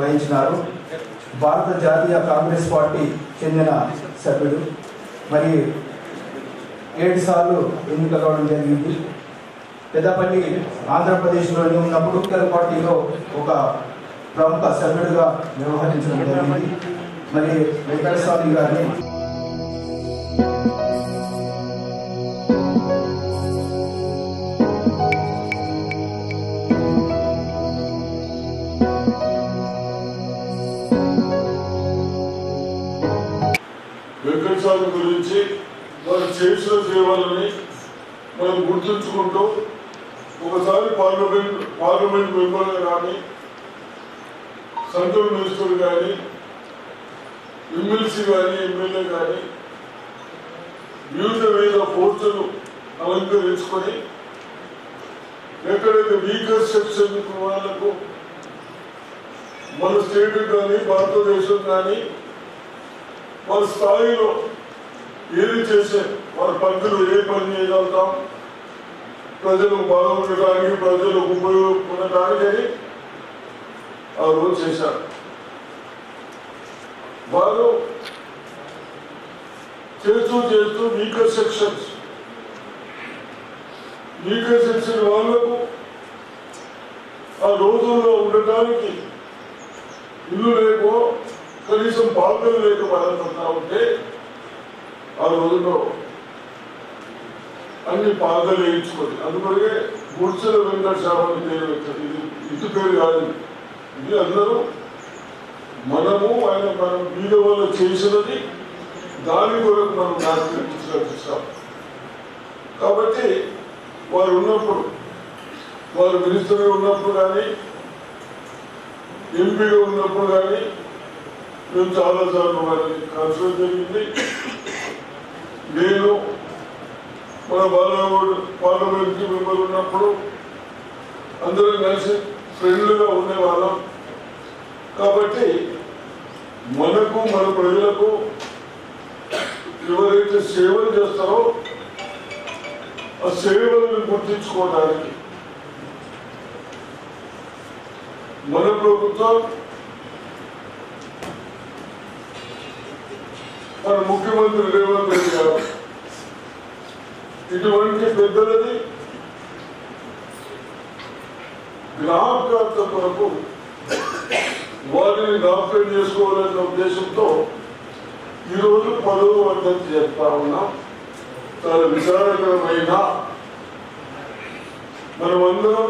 వహించినారు. భారత జాతీయ కాంగ్రెస్ పార్టీ చెందిన సభ్యుడు. మరి ఏడు సార్లు ఎన్నిక కావడం జరిగింది. పెద్దపల్లి ఆంధ్రప్రదేశ్లోని ఉన్నప్పుడు పొలిటికల్ పార్టీలో ఒక ప్రముఖ సభ్యుడిగా వ్యవహరించడం జరిగింది. మరి వెంకటస్వామి గారిని వెంకటస్వామి గురించి వారు చేసిన సేవలని మనం గుర్తుంచుకుంటూ ఒకసారి పార్లమెంట్ పార్లమెంట్ మెంబర్ కానీ సెంట్రల్ మినిస్టర్ కానీ ఎమ్మెల్సీ కానీ ఎమ్మెల్యే కానీ వివిధ వివిధ పోస్టులు అలంకరించుకొని ఎక్కడైతే వీకర్ సెక్షన్ వాళ్ళకు మన స్టేట్ కానీ భారతదేశం కానీ వాళ్ళ స్థాయిలో ఏది చేసే వాళ్ళ పద్ధతులు ఏ పని చేయగలుగుతాం? ప్రజలకు బాగుండటానికి ప్రజలకు ఉపయోగపడటానికి అని ఆ రోజు చేశారు. వారు చేస్తూ చేస్తూ వీకర్ సెక్షన్స్ వీకర్ సెక్షన్ వాళ్ళకు ఆ రోజుల్లో ఉండటానికి ఇల్లు లేక కనీసం బాధ్యత లేక బాధపడతా ఉంటే ఆ రోజుల్లో అన్ని పాదాలు వేయించుకోండి. అందుకొరకే గుడిసెల వెంకట పేరు వచ్చింది. ఇది ఇటు పేరు కాదు. ఇది అందరూ మనము ఆయన మనం బీద వల్ల చేసినది దాని కొరకు మనం నాశనం కాబట్టి వారు ఉన్నప్పుడు వారు మినిస్టర్గా ఉన్నప్పుడు కానీ ఎంపీగా ఉన్నప్పుడు కానీ మేము చాలాసార్లు వారిని కలసడం జరిగింది. నేను మన బాలరావుడు పార్లమెంట్కి మెంబర్ ఉన్నప్పుడు అందరం కలిసి ఫ్రెండ్లుగా ఉండేవాళ్ళం. కాబట్టి మనకు మన ప్రజలకు ఎవరైతే సేవలు చేస్తారో ఆ సేవలను గుర్తించుకోవడానికి మన ప్రభుత్వం మన ముఖ్యమంత్రి రేవంత్ రెడ్డి గారు. ఇటువంటి పెద్దలని జ్ఞాపకార్థ కొరకు వారిని జ్ఞాపకం చేసుకోవాలన్న ఉద్దేశంతో ఈరోజు పదవ వర్ధంతి చేస్తా ఉన్నాం. చాలా విచారకరమైన మనమందరం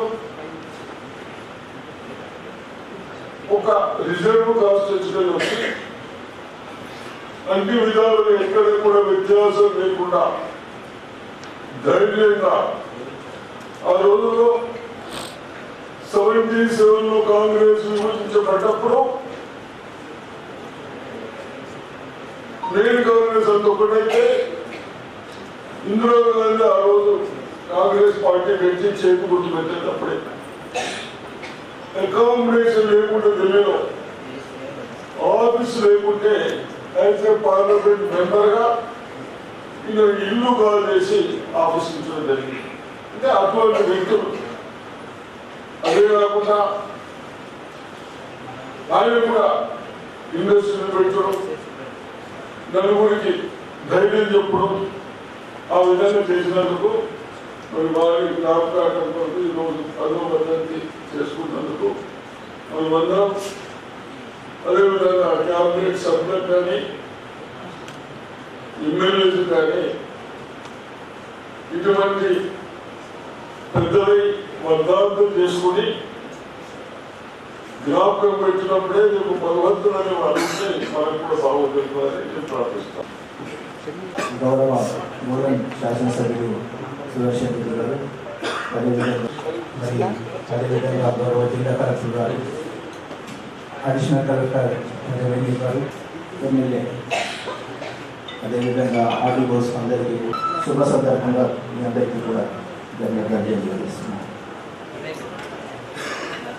ఒక రిజర్వ్ కాన్స్టిట్యూషన్ వచ్చి అన్ని విధాలుగా ఎక్కడ కూడా వ్యత్యాసం లేకుండా ధైర్యంగా ఆ రోజుల్లో సెవెంటీ సెవెన్లో కాంగ్రెస్ విభజించబడ్డప్పుడు నేను కాంగ్రెస్ అంత ఒకటైతే ఇందిరాగాంధీ ఆ రోజు కాంగ్రెస్ పార్టీ పెట్టి చేతి గుర్తు పెట్టేటప్పుడే. అకామిడేషన్ లేకుండా అయితే పార్లమెంట్ మెంబర్గా ఈయన ఇల్లు కాల్ చేసి ఆఫీసించడం జరిగింది. అంటే అటువంటి వ్యక్తులు. అదే కాకుండా ఆయన కూడా ఇండస్ట్రీని పెట్టడం నలుగురికి ధైర్యం చెప్పడం ఆ విధంగా చేసినందుకు మరి వారి జ్ఞాపకార్థం కొరకు ఈరోజు పదవ పద్ధతి చేసుకున్నందుకు మనమందరం అదేవిధంగా క్యాబినెట్ సభ్యులకు కానీ ఎమ్మెల్యేలు కానీ ఇటువంటి పెద్దలై వర్ధాంతం చేసుకుని జ్ఞాపకం పెట్టినప్పుడే మీకు అనే వాళ్ళంటే మనకు కూడా బాగుంటుందని నేను ప్రార్థిస్తాను. గౌరవ మూలం శాసనసభ్యులు సుదర్శన్ రెడ్డి గారు అదేవిధంగా మరి అదేవిధంగా గౌరవ జిల్లా కలెక్టర్ గారు అడిషనల్ కలెక్టర్ గారు ఎమ్మెల్యే అదేవిధంగా ఆర్డీఓస్ అందరికీ శుభ సందర్భంగా మీ అందరికీ కూడా ధన్యవాదాలు తెలియజేస్తున్నాను.